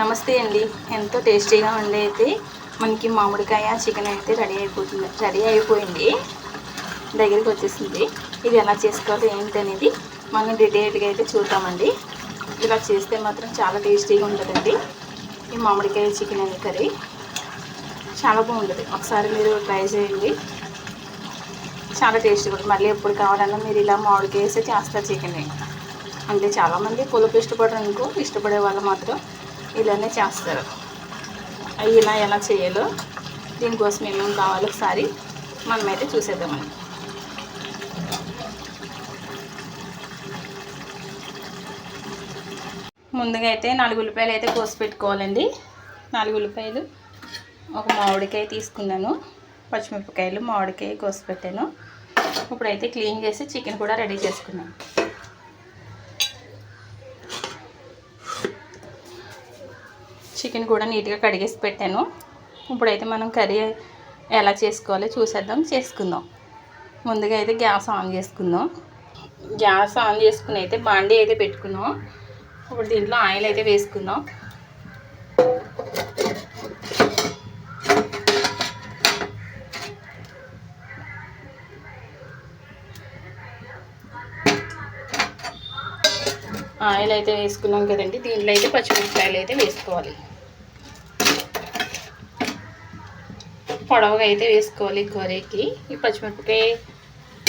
నమస్తే అండి. ఎంతో టేస్టీగా ఉండే అయితే మనకి మామిడికాయ చికెన్ అయితే రెడీ అయిపోతుంది. రెడీ అయిపోయింది. దగ్గరికి వచ్చేసింది. ఇది ఎలా చేసుకోవాలో ఏంటి అనేది మనం డీటెయిల్గా అయితే చూద్దామండి. ఇలా చేస్తే మాత్రం చాలా టేస్టీగా ఉంటుందండి. ఈ మామిడికాయ చికెన్ అనే కర్రీ చాలా బాగుంటుంది. ఒకసారి మీరు ట్రై చేయండి. చాలా టేస్టీగా ఉంటుంది. మళ్ళీ ఎప్పుడు కావాలన్నా మీరు ఇలా మామిడికాయ వేసి చేస్తారు చికెన్. అంటే చాలామంది పులుపు ఇష్టపడరు అనుకో ఇష్టపడే వాళ్ళు మాత్రం ఇలానే చేస్తారు. ఇలా ఎలా చేయాలో దీనికోసం ఏమేమి కావాలో ఒకసారి మనమైతే చూసేద్దామండి. ముందుగా అయితే నాలుగు ఉల్లిపాయలు అయితే కోసి పెట్టుకోవాలండి. నాలుగు ఉల్లిపాయలు ఒక మామిడికాయ తీసుకున్నాను. పచ్చిమిరపకాయలు మామిడికాయ కోసి పెట్టాను. ఇప్పుడైతే క్లీన్ చేసి చికెన్ కూడా రెడీ చేసుకున్నాను. చికెన్ కూడా నీట్గా కడిగేసి పెట్టాను. ఇప్పుడైతే మనం కర్రీ ఎలా చేసుకోవాలో చూసేద్దాం చేసుకుందాం. ముందుగా అయితే గ్యాస్ ఆన్ చేసుకుందాం. గ్యాస్ ఆన్ చేసుకుని అయితే బాండీ అయితే పెట్టుకున్నాం. ఇప్పుడు దీంట్లో ఆయిల్ అయితే వేసుకుందాం. ఆయిల్ అయితే వేసుకున్నాం కదండి. దీంట్లో అయితే పచ్చిమిరపకాయలు అయితే వేసుకోవాలి. పొడవుగా అయితే వేసుకోవాలి కర్రీకి ఈ పచ్చిమిరపకాయ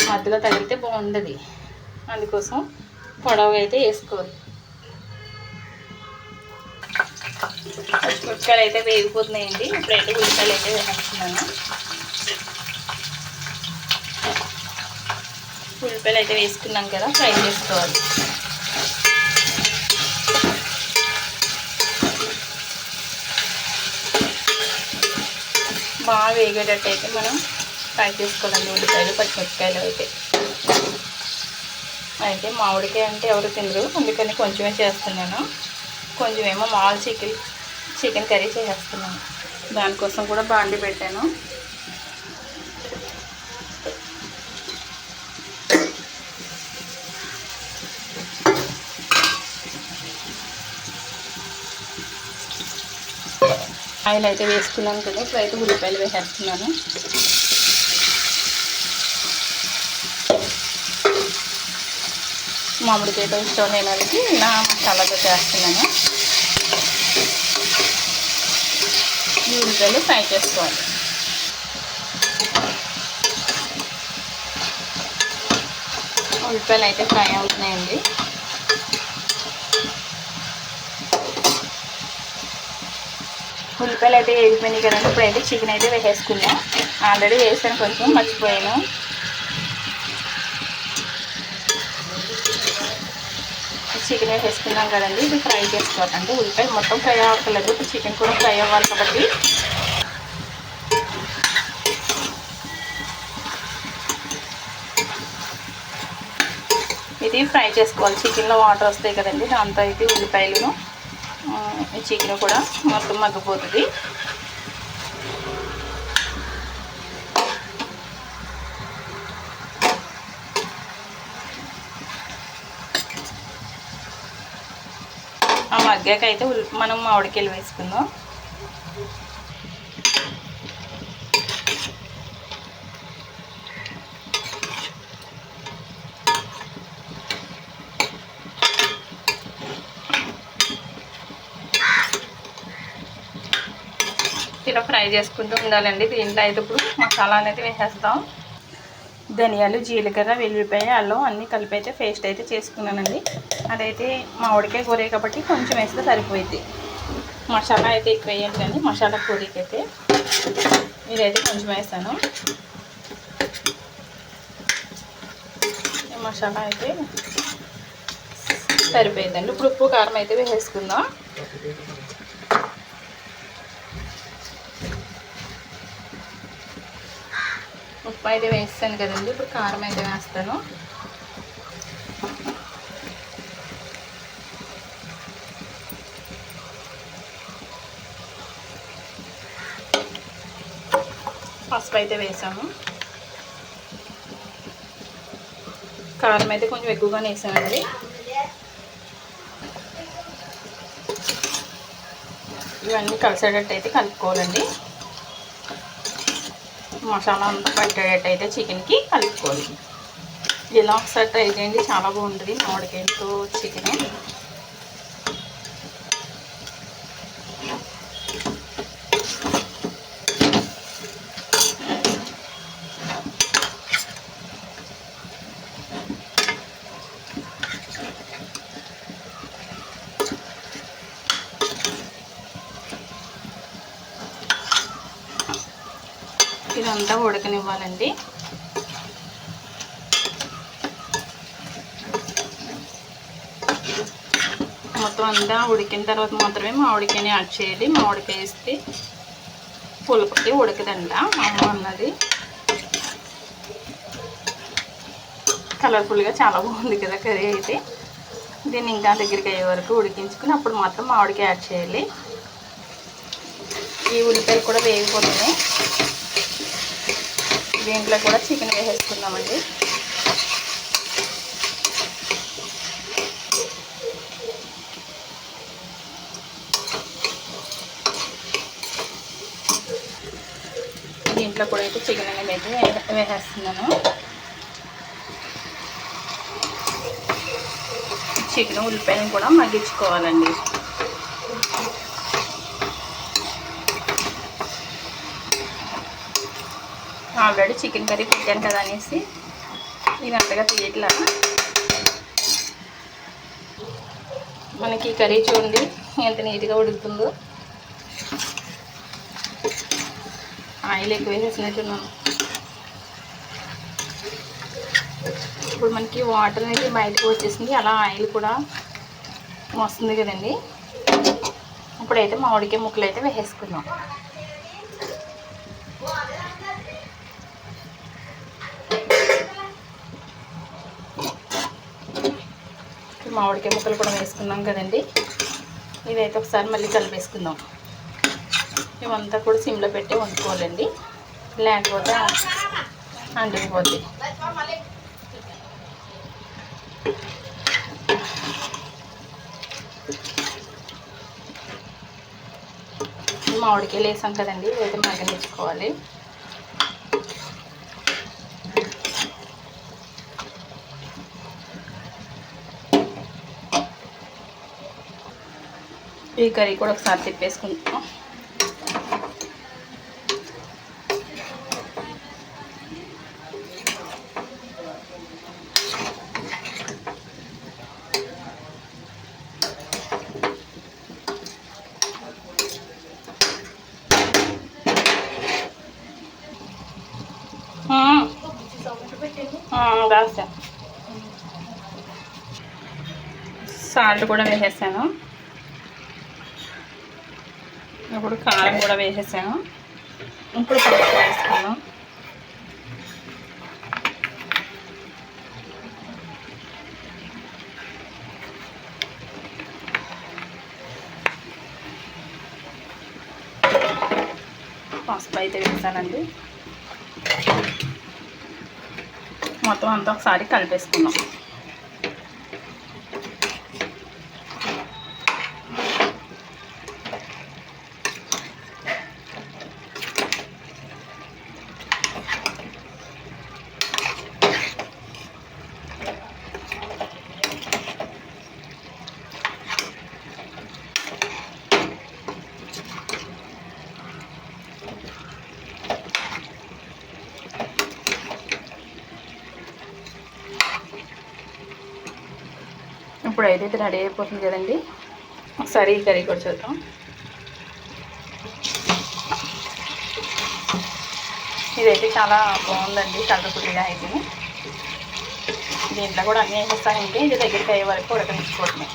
మధ్యలో తగిలితే బాగుండదు. అందుకోసం పొడవుగా అయితే వేసుకోవాలి. పచ్చిమిరపకాయలు అయితే వేగిపోతున్నాయండి. ఇప్పుడైతే ఉల్లిపాయలు అయితే వేసేస్తున్నాను ఉల్లిపాయలు అయితే వేసుకున్నాం కదా ఫ్రై చేసుకోవాలి. బాగా వేగేటట్టు అయితే మనం ఫ్రై చేసుకోవాలండి ఉల్లిపాయలు పచ్చిమిరపకాయలు అయితే. అయితే మామిడికాయ అంటే ఎవరు తినరు. అందుకని కొంచెమే చేస్తున్నాను. కొంచెమేమో మామూలు చికెన్ చికెన్ కర్రీ చేసేస్తున్నాను దానికోసం కూడా బాండి పెట్టాను. ఆయిల్ అయితే వేసుకున్నాను కదా ఇప్పుడైతే ఉల్లిపాయలు వేసేస్తున్నాను. మామిడికాయతో ఇష్టం లేని వాళ్ళకి ఇలా మసాలాతో చేస్తున్నాను. ఈ ఉల్లిపాయలు ఫ్రై చేసుకోవాలి. ఉల్లిపాయలు అయితే ఫ్రై అవుతున్నాయండి. ఉల్లిపాయలు అయితే వేగిపోయినాయి కదండి. ఇప్పుడైతే చికెన్ అయితే వేసేసుకున్నాం ఆల్రెడీ వేసాను కొంచెం మర్చిపోయాను. చికెన్ వేసేసుకున్నాం కదండి. ఇది ఫ్రై చేసుకోవాలండి ఉల్లిపాయ మొత్తం ఫ్రై అవ్వట్లేదు. చికెన్ కూడా ఫ్రై అవ్వాలి కాబట్టి. ఇది ఫ్రై చేసుకోవాలి. చికెన్లో వాటర్ వస్తాయి కదండి. దాంతో అయితే ఉల్లిపాయలను చికెన్ కూడా మొత్తం మగ్గిపోతుంది. ఆ మగ్గాకైతే అయితే మనం మామిడికాయలు వేసుకుందాం. ఇలా ఫ్రై చేసుకుంటూ ఉండాలండి. దీంట్లో అయితే ఇప్పుడు మసాలా అనేది వేసేస్తాం. ధనియాలు జీలకర్ర వెల్లిపాయ అల్లం అన్నీ కలిపి అయితే పేస్ట్ అయితే చేసుకున్నానండి. అదైతే మామిడికాయ కూర కాబట్టి కొంచెం వేస్తే సరిపోయింది మసాలా అయితే ఎక్కువ వేయాలి కానీ మసాలా కూరకి అయితే ఇదైతే కొంచెం వేస్తాను. మసాలా అయితే సరిపోయిందండి ఇప్పుడు ఉప్పు కారం అయితే వేసేసుకుందాం. ఉప్పు అయితే వేస్తాను కదండి. ఇప్పుడు కారం అయితే వేస్తాను. పసుపు అయితే వేసాము. కారం అయితే కొంచెం ఎక్కువగానే వేసామండి ఇవన్నీ కలిసేటట్టు అయితే కలుపుకోవాలండి. మసాలా అంతా పట్టేటట్టు అయితే చికెన్కి కలుపుకోవాలి. ఇలా ఒకసారి ట్రై చేయండి చాలా బాగుంటుంది. మామిడికాయతో చికెన్. ఇదంతా ఉడకనివ్వాలండి. మొత్తం అంతా ఉడికిన తర్వాత మాత్రమే మామిడికాయని యాడ్ చేయాలి. మామిడికాయ వేస్తే పులుపుకి ఉడకదంట అమ్మ అన్నది. కలర్ఫుల్గా చాలా బాగుంది కదా కర్రీ అయితే. దీన్ని ఇంకా దగ్గరికి అయ్యే వరకు ఉడికించుకుని అప్పుడు మాత్రం మామిడికాయ యాడ్ చేయాలి. ఈ ఉల్లిపాయలు కూడా వేగిపోతున్నాయి. దీంట్లో కూడా చికెన్ వేసేసుకుందామండి. దీంట్లో కూడా అయితే చికెన్ అనేది వే- వేసేస్తున్నాను. చికెన్ ఉల్లిపాయలను కూడా మగ్గించుకోవాలండి. ఆల్రెడీ చికెన్ కర్రీ పెట్టాను కదా అనేసి నేను అంతగా తీయట్లా మనకి కర్రీ చూడండి ఎంత నీట్గా ఉడుకుతుందో. ఆయిల్ ఎక్కువ వేసేసినట్టున్నాను ఇప్పుడు మనకి వాటర్ అనేది బయటకు వచ్చేసింది అలా ఆయిల్ కూడా వస్తుంది కదండి. ఇప్పుడైతే మామిడికాయ ముక్కలు అయితే వేసేసుకున్నాం మామిడికాయ ముక్కలు కూడా వేసుకున్నాం కదండి. ఇదైతే ఒకసారి మళ్ళీ కలిపేసుకుందాం. ఇవంతా కూడా సిమ్లో పెట్టి వండుకోవాలండి. లేకపోతే అంటుకుపోద్ది. మామిడికాయలు వేసాం కదండి ఇదైతే మగ్గనిచ్చుకోవాలి. ఈ కర్రీ కూడా ఒకసారి తిప్పేసుకుంటున్నాం రాసా సాల్ట్ కూడా వేసేసాను. ఇప్పుడు కారం కూడా వేసేసాను. ఇప్పుడు పసుపు వేసుకున్నాం పసుపు అయితే వేసానండి. మొత్తం అంతా ఒకసారి కలిపేసుకున్నాం ఇప్పుడు అయితే ఇది రెడీ అయిపోతుంది కదండి ఒకసారి ఈ కర్రీ కూడా చూద్దాం. ఇదైతే చాలా బాగుందండి కలర్ఫుల్గా అయితే. దీంట్లో కూడా అన్నీ వేసేస్తానంటే ఇది దగ్గరికి అయ్యే వరకు ఉడకనిచ్చుకోవటమే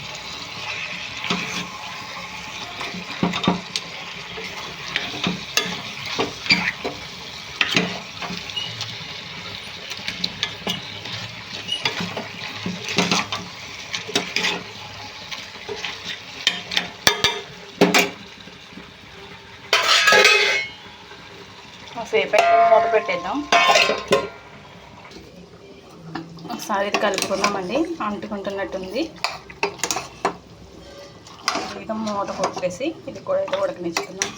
సేపు అయితే మూత పెట్టేద్దాం ఒకసారి ఇది కలుపుకుందామండి. అంటుకుంటున్నట్టుంది. లైట్గా మూత కొట్టేసి ఇది కూడా అయితే ఉడకనిచ్చుకుందాం.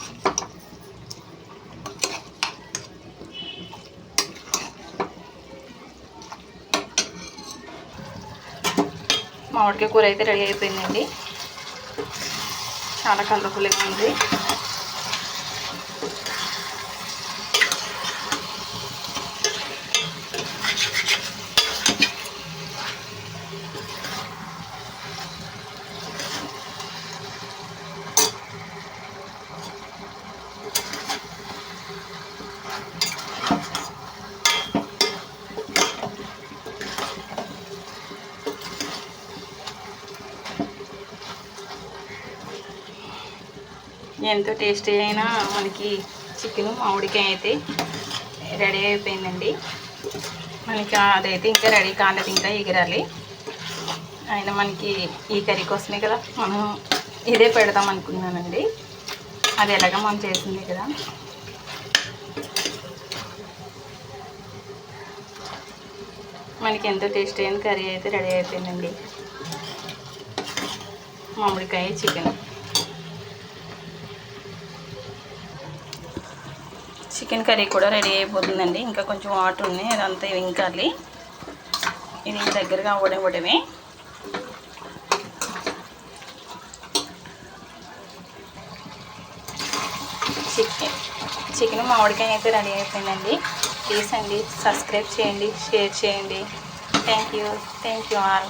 మామిడికాయ కూర అయితే రెడీ అయిపోయిందండి. చాలా కలర్ఫుల్గా ఉంది. ఎంతో టేస్టీ అయినా మనకి చికెన్ మామిడికాయ అయితే రెడీ అయిపోయిందండి. మనకి అదైతే ఇంకా రెడీ కాలేదు ఇంకా ఎగిరాలి. అయినా మనకి ఈ కర్రీ కోసమే కదా మనం ఇదే పెడదాం అనుకున్నానండి. అది ఎలాగ మనం చేసింది కదా. మనకి ఎంతో టేస్టీ అయిన కర్రీ అయితే రెడీ అయిపోయిందండి. మామిడికాయ చికెన్. చికెన్ కర్రీ కూడా రెడీ అయిపోతుందండి. ఇంకా కొంచెం వాటర్ ఉన్నాయి అదంతా వింకాలి ఇది దగ్గరగా అవ్వడం ఇవ్వడమే చికెన్ చికెన్ మామిడికాయ అయితే రెడీ అయిపోయిందండి. ప్లీజ్ అండి సబ్స్క్రైబ్ చేయండి షేర్ చేయండి. Thank you thank you all.